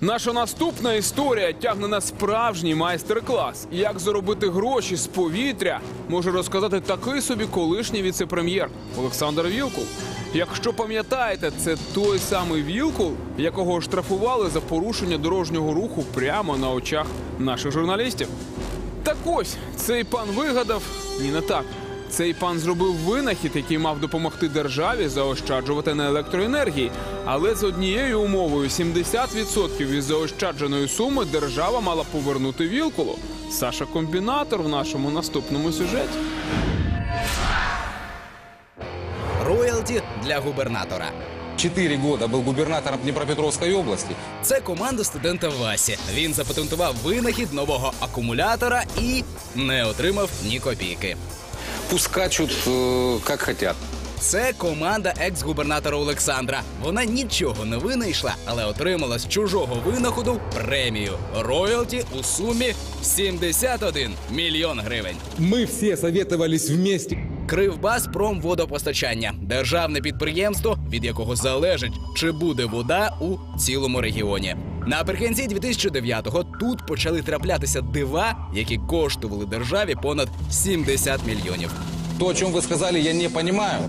Наша наступна історія тягне на справжній майстер-клас. Як заробити гроші з повітря, може розказати такий собі колишній віце-прем'єр Олександр Вілкул. Якщо пам'ятаєте, це той самий Вілкул, якого штрафували за порушення дорожнього руху прямо на очах наших журналістів. Так ось цей пан вигадав ні, не так. Цей пан зробив винахід, який мав допомогти державі заощаджувати на електроенергії. Але з однією умовою 70% із заощадженої суми держава мала повернути вілкулу. Саша комбінатор в нашому наступному сюжеті. Роялті для губернатора. Четыре года был губернатором Днепропетровской области. Це команда студента Васі. Він запатентував винахід нового акумулятора і не отримав ні копійки. Пусть скачут, э, как хотят. Це команда екс-губернатора Олександра. Вона нічого не винайшла, але отримала з чужого винаходу премію роялті у сумі 71 мільйон гривень. Мы все советовались вместе. Кривбас промводопостачання державне підприємство, від якого залежить, чи буде вода у цілому регіоні. Наприкінці 2009-го тут почали траплятися дива, які коштували державі понад 70 мільйонів. То, о чем вы сказали, я не понимаю.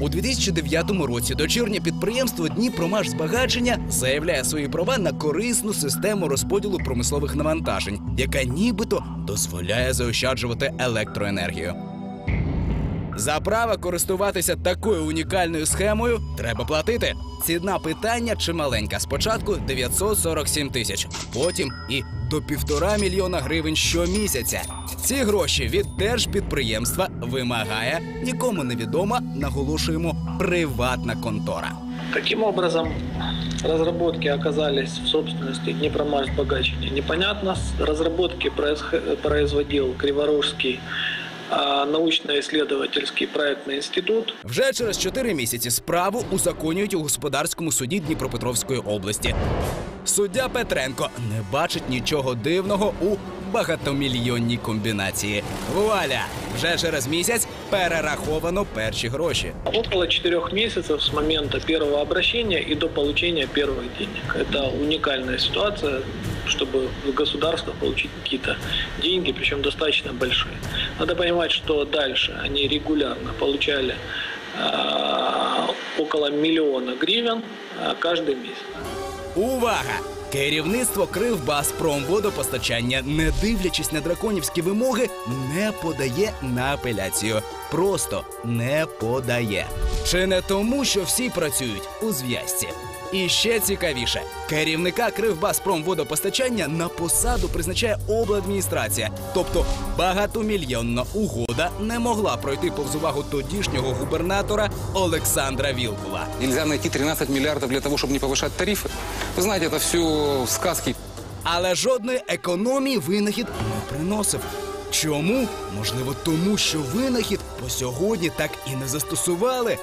У 2009 році дочірнє підприємство Дніпромашзбагачення заявляє свої права на корисну систему розподілу промислових навантажень, яка нібито дозволяє заощаджувати електроенергію. За право користуватися такою унікальною схемою треба платити. Ціна питання чималенька. Спочатку 947 тисяч, потім і до півтора мільйона гривень щомісяця. Ці гроші від держпідприємства вимагає нікому невідома, наголошуємо, приватна контора. Каким образом разработки оказались в собственности Днепромашбагачения, непонятно. Разработки производил Криворожский а, научно-исследовательский проектный институт. Вже через чотири місяці справу узаконюють у господарському суді Дніпропетровської області. Суддя Петренко не бачить нічого дивного у багатомільйонній комбінації. Вуаля! Вже через місяць перераховано перші гроші. Около четырех месяцев с момента первого обращения и до получения первых денег. Это уникальная ситуация, чтобы в государство получить какие-то деньги, причем достаточно большие. Надо понимать, что дальше они регулярно получали а, около миллиона гривен а, каждый месяц. Uvarra. Керівництво Кривбаспромводопостачання, не дивлячись на драконівські вимоги, не подає на апеляцію. Просто не подає. Чи не тому, що всі працюють у зв'язці? І ще цікавіше, керівника Кривбаспромводопостачання на посаду призначає обладміністрація, тобто багатомільйонна угода не могла пройти повз увагу тодішнього губернатора Олександра Вілкула. Нельзя найти 13 миллиардов для того, чтобы не повышать тарифы. Вы знаете, это все сказки. Але жодної економії винахід не приносив. Чому? Можливо, тому що винахід по сьогодні так і не застосували.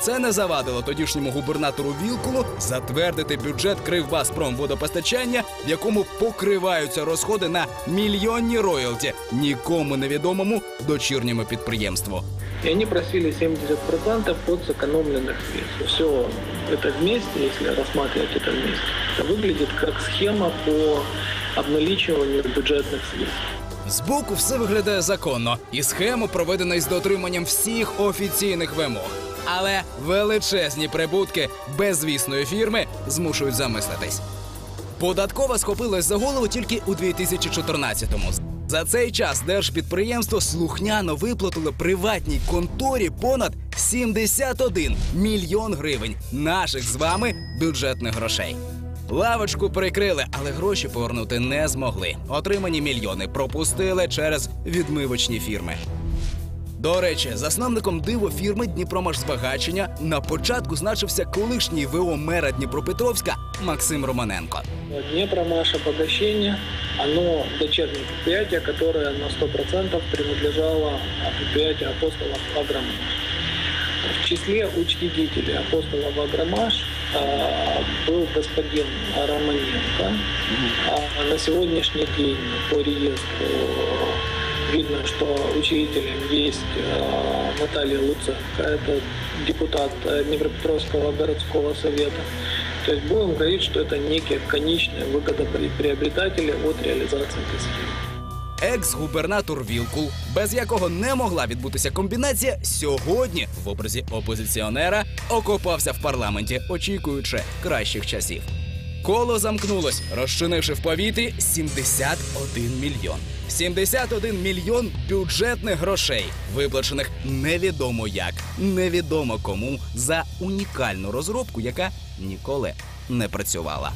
Це не завадило тодішньому губернатору Вілкулу затвердити бюджет Кривбаспромводопостачання, в якому покриваються розходи на мільйонні роялті нікому невідомому дочірньому підприємству. И они просили 70% от сэкономленных средств. Все это вместе, если рассматривать это вместе, это выглядит как схема по обналичиванию бюджетных средств. Збоку все виглядає законно, і схему проведено із дотриманням всіх офіційних вимог. Але величезні прибутки беззвісної фірми змушують замислитись. Податкова схопилась за голову тільки у 2014-му. За цей час держпідприємство слухняно виплатило приватній конторі понад 71 мільйон гривень наших з вами бюджетних грошей. Лавочку прикрили, але гроші повернути не змогли. Отримані мільйони пропустили через відмивочні фірми. До речі, засновником диво фірми Дніпромашзбагачення на початку значився колишній ВО мера Дніпропетровська Максим Романенко. Днепромаш обогащение, оно дочернее предприятие, которое на 100% принадлежало предприятию апостолов Агромаш. В числе учредителей апостолов Агромаш а, был господин Романенко. А на сегодняшний день по реестру видно, что учредителем есть а, Наталья Луценко, это депутат Днепропетровского городского совета. То есть будем говорить, что это некие конечные выгодоприобретатели от реализации этой схемы. Екс-губернатор Вілкул, без якого не могла відбутися комбінація, сьогодні в образі опозиціонера окопався в парламенті, очікуючи кращих часів. Коло замкнулось, розчинивши в повітрі 71 мільйон. 71 мільйон бюджетних грошей, виплачених невідомо як, невідомо кому за унікальну розробку, яка ніколи не працювала.